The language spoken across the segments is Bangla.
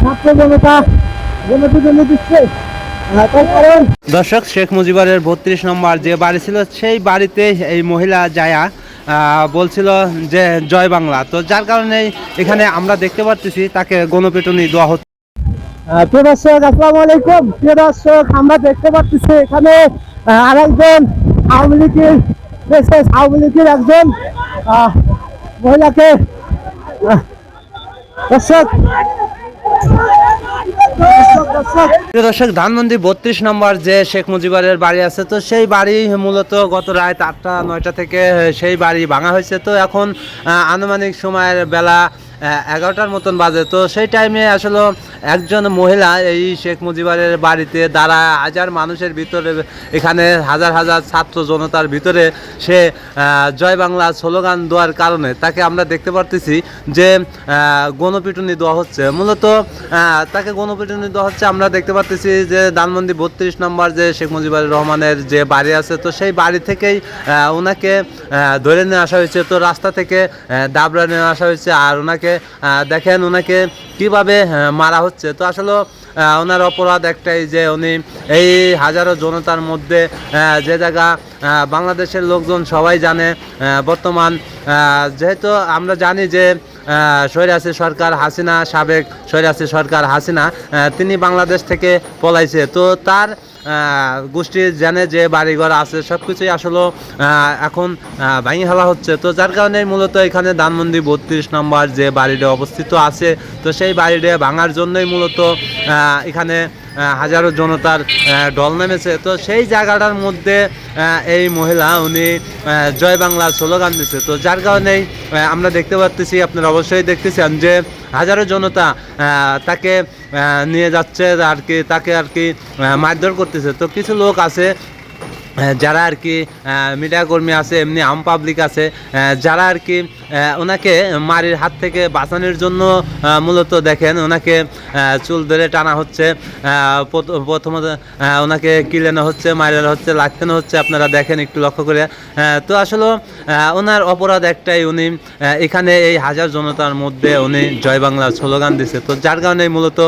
ছাত্র জনতা দিচ্ছে। দর্শক শেখ মুজিবুরের বত্রিশ নম্বর যে বাড়ি ছিল সেই বাড়িতে এই মহিলা আহ, বলছিল যে জয় বাংলা। তো যার কারণে এখানে আমরা দেখতে পাচ্ছি তাকে গণপিটুনি দেওয়া হচ্ছে। প্রিয় দর্শক আসসালামু আলাইকুম। প্রিয় দর্শক আমরা দেখতে পাচ্ছি এখানে আরেকজন আওয়ামী লীগের আওয়ামী লীগের একজন মহিলাকে দর্শক। ধানমন্ডি বত্রিশ নম্বর যে শেখ মুজিবুরের বাড়ি আছে, তো সেই বাড়ি মূলত গত রাত আটটা, নয়টা থেকে সেই বাড়ি ভাঙা হয়েছে। তো এখন আনুমানিক সময়ের বেলা এগারোটার মতন বাজে। তো সেই টাইমে আসলে একজন মহিলা এই শেখ মুজিবারের বাড়িতে দাঁড়া হাজার মানুষের ভিতরে, এখানে হাজার হাজার ছাত্র জনতার ভিতরে সে জয় বাংলা স্লোগান দেওয়ার কারণে তাকে আমরা দেখতে পারতেছি যে গণপিটুনি দেওয়া হচ্ছে। মূলত তাকে গণপিটুনি দেওয়া হচ্ছে আমরা দেখতে পারতেছি যে ধানমন্ডি বত্রিশ নম্বর যে শেখ মুজিবুর রহমানের যে বাড়ি আছে, তো সেই বাড়ি থেকেই ওনাকে ধরে নিয়ে আসা হয়েছে। তো রাস্তা থেকে দাবড়া নিয়ে আসা হয়েছে আর ওনাকে আহ, দেখেন ওনাকে কীভাবে মারা হচ্ছে। তো আসলে ওনার অপরাধ একটাই যে উনি এই হাজারো জনতার মধ্যে যে জায়গা বাংলাদেশের লোকজন সবাই জানে বর্তমান যেহেতু আমরা জানি যে স্বৈরাসী সরকার হাসিনা, সাবেক স্বৈরাসী সরকার হাসিনা তিনি বাংলাদেশ থেকে পলাইছে। তো তার গোষ্ঠীর জানে যে বাড়িঘর আছে সব কিছুই আসলে এখন ভাঙি ফেলা হচ্ছে। তো যার কারণে মূলত এখানে ধানমন্ডি বত্রিশ নম্বর যে বাড়িটা অবস্থিত আছে, তো সেই বাড়িটা ভাঙার জন্যই মূলত এখানে হাজারো জনতার ঢল নেমেছে। তো সেই জায়গাটার মধ্যে এই মহিলা, উনি জয় বাংলা স্লোগান দিচ্ছে। তো যার কারণেই আমরা দেখতে পাচ্ছি আপনারা অবশ্যই দেখতেছেন যে হাজারো জনতা তাকে নিয়ে যাচ্ছে আর কি, তাকে আর কি মারধর করতেছে। তো কিছু লোক আছে যারা আর কি মিডিয়া কর্মী আছে, এমনি আম পাবলিক আছে যারা আর কি ওনাকে মারির হাত থেকে বাঁচানোর জন্য মূলত দেখেন, ওনাকে চুল ধরে টানা হচ্ছে প্রথমত ওনাকে কিলেনো হচ্ছে মারের হচ্ছে লাগতেনো হচ্ছে, আপনারা দেখেন একটু লক্ষ্য করে। তো আসলে ওনার অপরাধ একটাই, উনি এখানে এই হাজার জনতার মধ্যে উনি জয় বাংলা স্লোগান দিছে। তো যার কারণে মূলত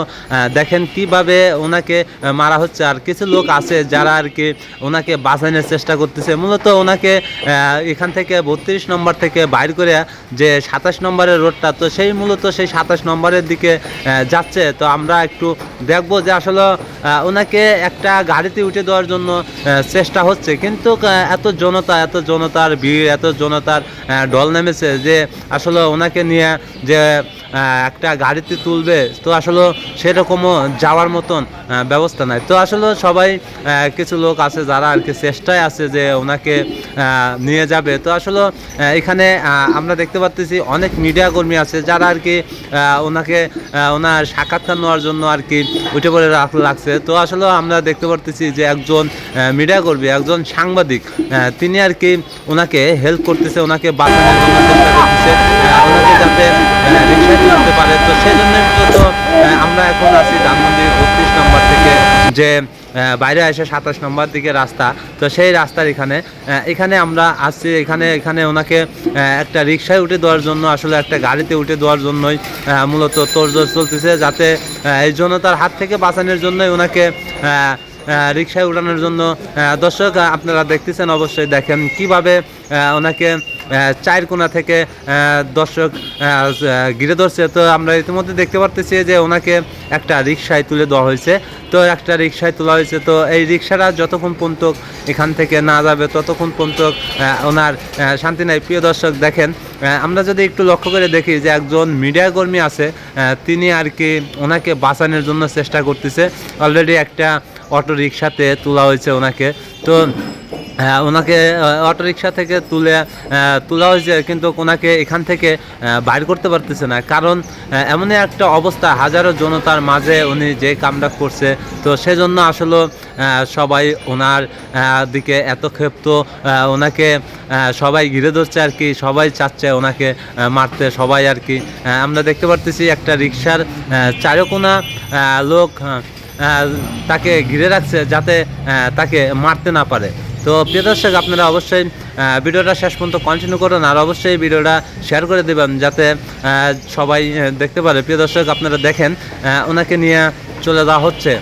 দেখেন কীভাবে ওনাকে মারা হচ্ছে, আর কিছু লোক আছে যারা আর কি, ওনাকে বাঁচানোর চেষ্টা করতেছে। মূলত ওনাকে এখান থেকে বত্রিশ নম্বর থেকে বাইর করে যে সাতাশ নম্বরের রোডটা, তো সেই মূলত সেই সাতাশ নম্বরের দিকে যাচ্ছে। তো আমরা একটু দেখব যে আসলে ওনাকে একটা গাড়িতে উঠে দেওয়ার জন্য চেষ্টা হচ্ছে। কিন্তু এত জনতা, এত জনতার ভিড়, এত জনতার ঢল নেমেছে যে আসলে ওনাকে নিয়ে যে একটা গাড়িতে তুলবে, তো আসলে সেরকমও যাওয়ার মতন ব্যবস্থা নাই। তো আসলে সবাই কিছু লোক আছে যারা আর কি চেষ্টায় আছে যে ওনাকে নিয়ে যাবে। তো আসলে এখানে আমরা দেখতে পাচ্ছি অনেক মিডিয়া কর্মী আছে যারা আর কি ওনাকে ওনার সাক্ষাৎকার নেওয়ার জন্য আর কি উঠে পড়ে লাগছে। তো আসলে আমরা দেখতে পারতেছি যে একজন মিডিয়া কর্মী, একজন সাংবাদিক তিনি আর কি ওনাকে হেল্প করতেছে, ওনাকে বাঁচানোর জন্য চেষ্টা করতেছে ওনাকে যাতে তুলতে পারে। তো সেই জন্য আমরা এখন আছি ধানমন্ডির বত্রিশ নম্বর থেকে যে বাইরে এসে সাতাশ নম্বর দিকে রাস্তা। তো সেই রাস্তার এখানে এখানে আমরা আসছি এখানে এখানে ওনাকে একটা রিক্সায় উঠে দেওয়ার জন্য, আসলে একটা গাড়িতে উঠে দেওয়ার জন্যই মূলত তোড়জোড় চলতেছে, যাতে এই জন্য তার হাত থেকে বাঁচানোর জন্যই ওনাকে রিক্সায় উঠানোর জন্য দর্শক আপনারা দেখতেছেন, অবশ্যই দেখেন কীভাবে ওনাকে চায়ের কোনা থেকে দর্শক ঘিরে ধরছে। তো আমরা ইতিমধ্যে দেখতে পারতেছি যে ওনাকে একটা রিক্সায় তুলে দেওয়া হয়েছে। তো একটা রিক্সায় তোলা হয়েছে। তো এই রিক্সাটা যতক্ষণ পর্যন্ত এখান থেকে না যাবে, ততক্ষণ পর্যন্ত ওনার শান্তি নাই। প্রিয় দর্শক, দেখেন আমরা যদি একটু লক্ষ্য করে দেখি যে একজন মিডিয়া কর্মী আছে তিনি আর কি ওনাকে বাঁচানোর জন্য চেষ্টা করতেছে। অলরেডি একটা অটো রিক্সাতে তোলা হয়েছে ওনাকে। তো ওনাকে অটো রিক্সা থেকে তুলে তোলা হয়েছে কিন্তু ওনাকে এখান থেকে বাইর করতে পারতেছে না। কারণ এমনই একটা অবস্থা, হাজারো জনতার মাঝে উনি যে কামটা করছে। তো সেজন্য আসলে সবাই ওনার দিকে এত ক্ষেপ্ত ওনাকে সবাই ঘিরে ধরছে আর কি, সবাই চাচ্ছে ওনাকে মারতে, সবাই আর কি। আমরা দেখতে পারতেছি একটা রিক্সার চারকোনা লোক তাকে ঘিরে রাখছে যাতে তাকে মারতে না পারে। তো প্রিয় দর্শক, আপনারা অবশ্যই ভিডিওটা শেষ পর্যন্ত কন্টিনিউ করুন আর অবশ্যই ভিডিওটা শেয়ার করে দেবেন যাতে সবাই দেখতে পারে। প্রিয় দর্শক, আপনারা দেখেন ওনাকে নিয়ে চলে যাওয়া হচ্ছে।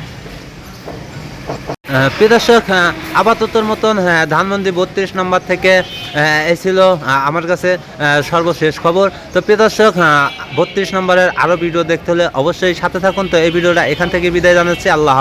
প্রিয় দর্শক আপাততর মতন ধানমন্ডি বত্রিশ নম্বর থেকে এই আমার কাছে সর্বশেষ খবর। তো প্রিয় দর্শক বত্রিশ নম্বরের আরও ভিডিও দেখতে হলে অবশ্যই সাথে থাকুন। তো এই ভিডিওটা এখান থেকে বিদায় জানাচ্ছি। আল্লাহ।